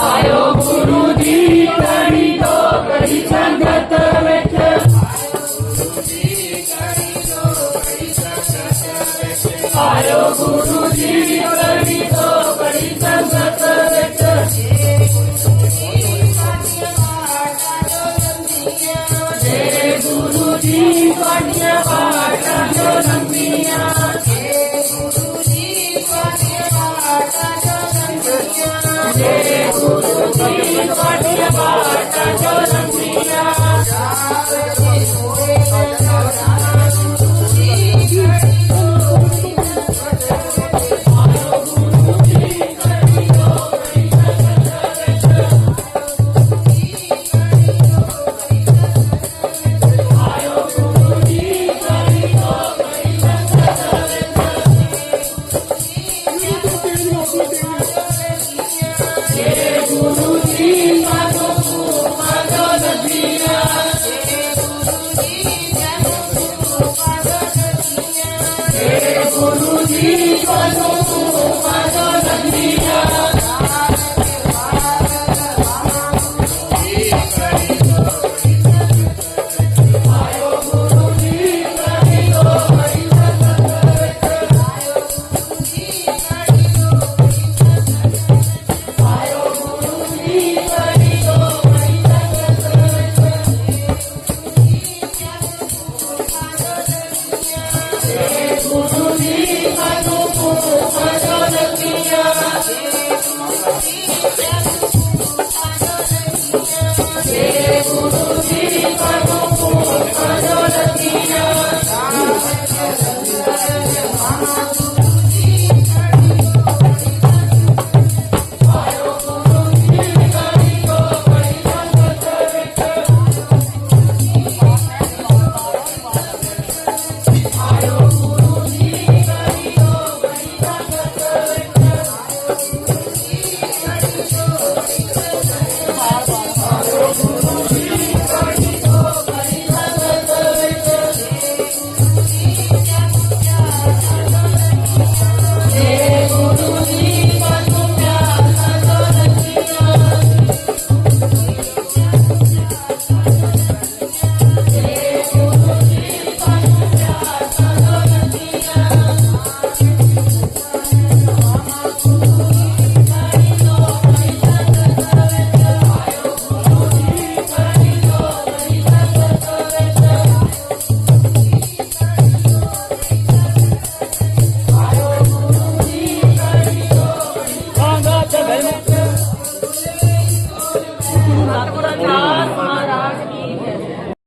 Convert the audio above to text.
ਆਇਓ ਗੁਰੂ ਦੀ ਕਣੀ ਤੋਂ ਕੜੀ ਸੰਗਤ ਵਿੱਚ ਆਇਓ ਗੁਰੂ ਜੀ ਕੜੀ ਤੋਂ ਕੜੀ ਸੰਗਤ ਵਿੱਚ ਜੇ Guru ji ਕਾਢਿਆ Música Thank you. 잘 먹.